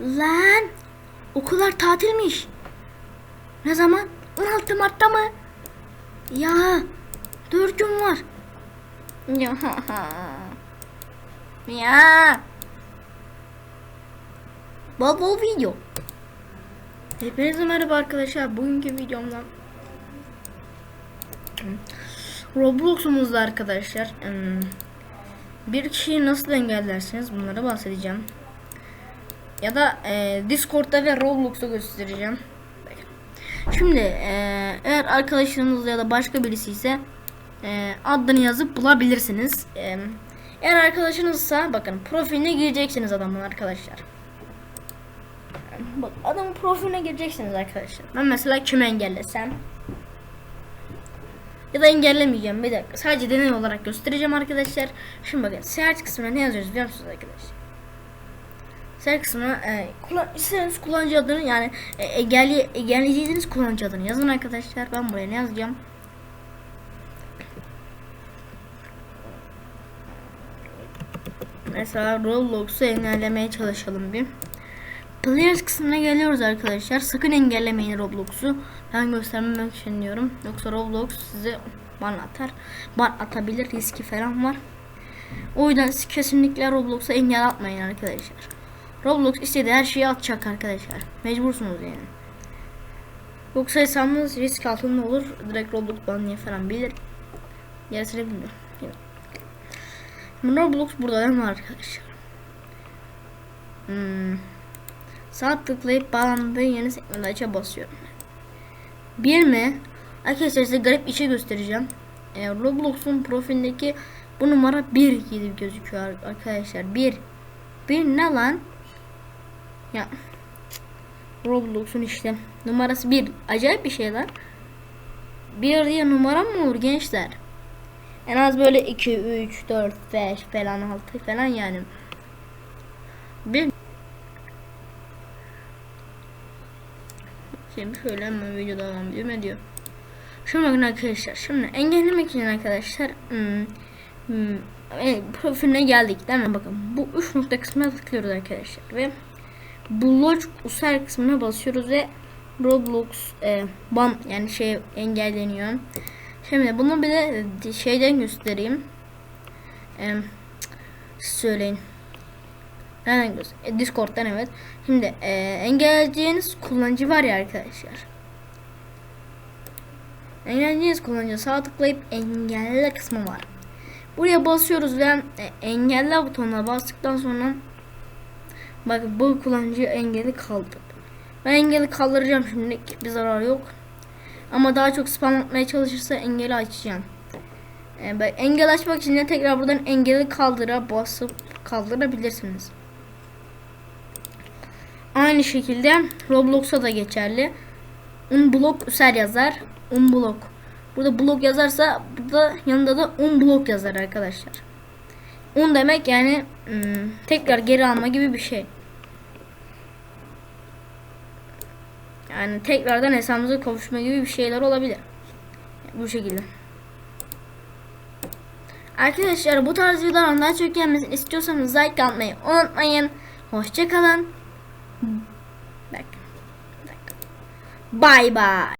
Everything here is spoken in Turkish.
Lan okullar tatilmiş. Ne zaman? 16 Mart'ta mı? Ya 4 gün var. Ya. ya. Bol bol video. Hepinize merhaba arkadaşlar. Bugünkü videomda Roblox'umuzda arkadaşlar bir kişiyi nasıl engellersiniz bunlara bahsedeceğim. Ya da e, Discord'da ve Roblox'ta göstereceğim. Şimdi e, eğer arkadaşlarınız ya da başka birisi ise e, adını yazıp bulabilirsiniz. E, eğer arkadaşınızsa bakın profiline gireceksiniz adamın arkadaşlar. Bak adamın profiline gireceksiniz arkadaşlar. Ben mesela kimi engellesem ya da engellemeyeceğim bir dakika. Sadece deney olarak göstereceğim arkadaşlar. Şimdi bakın search kısmına ne yazıyoruz biliyor musunuz arkadaşlar? Search kısmına e, kullan, isterseniz kullanıcı adını yani e, engelli, engelleyeceğiniz kullanıcı adını yazın arkadaşlar. Ben buraya ne yazacağım? Mesela Roblox'u engellemeye çalışalım bir. Players kısmına geliyoruz arkadaşlar. Sakın engellemeyin Roblox'u. Ben göstermemek için diyorum. Yoksa Roblox size ban atar. Ban atabilir. Riski falan var. O yüzden kesinlikle Roblox'a engel atmayın arkadaşlar. Roblox istediği her şeyi atacak arkadaşlar. Mecbursunuz yani. Yoksa hesabınız risk altında olur. Direkt Roblox banlıyor falan bilir. Gerisini bilmiyorum. Roblox burada ne var arkadaşlar? Hmm. Sağ tıklayıp bağlandığı yeni sekmede aça basıyorum. Bir mi? Arkadaşlar size garip bir şey göstereceğim. Ee, Roblox'un profilindeki bu numara 1 gibi gözüküyor arkadaşlar. 1. 1 ne lan? Ya. Roblox'un işte numarası 1. Acayip bir şey lan. 1 diye numara mı olur gençler? En az böyle 2, 3, 4, 5 falan 6 falan yani. Bir Şimdi şöyle hemen videoda devam ediyor. Şimdi bakın arkadaşlar. Şimdi engellemek için arkadaşlar hmm, hmm, e, profiline geldik değil mi? Bakın bu üç nokta kısmına tıklıyoruz arkadaşlar ve Blog User kısmına basıyoruz ve Roblox e, ban yani şey engelleniyor. Şimdi bunu bir de şeyden göstereyim. E, söyleyin. Nereden göster? E, Discord'dan evet. Şimdi e, engelleyeceğiniz kullanıcı var ya arkadaşlar. Engelleyeceğiniz kullanıcı sağ tıklayıp engelle kısmı var. Buraya basıyoruz ve e, engelle butonuna bastıktan sonra bak bu kullanıcı engeli kaldı. Ben engeli kaldıracağım şimdi bir zarar yok. Ama daha çok spam atmaya çalışırsa engeli açacağım. E, ben engel açmak için de tekrar buradan engeli kaldıra basıp kaldırabilirsiniz. Aynı şekilde Roblox'a da geçerli. Unblock üser yazar. Unblock. Burada blok yazarsa burada yanında da unblock yazar arkadaşlar. Un demek yani hmm, tekrar geri alma gibi bir şey. Yani tekrardan hesabımıza kavuşma gibi bir şeyler olabilir. Bu şekilde. Arkadaşlar bu tarz videoların daha çok gelmesini istiyorsanız like atmayı unutmayın. Hoşçakalın. Bye bye.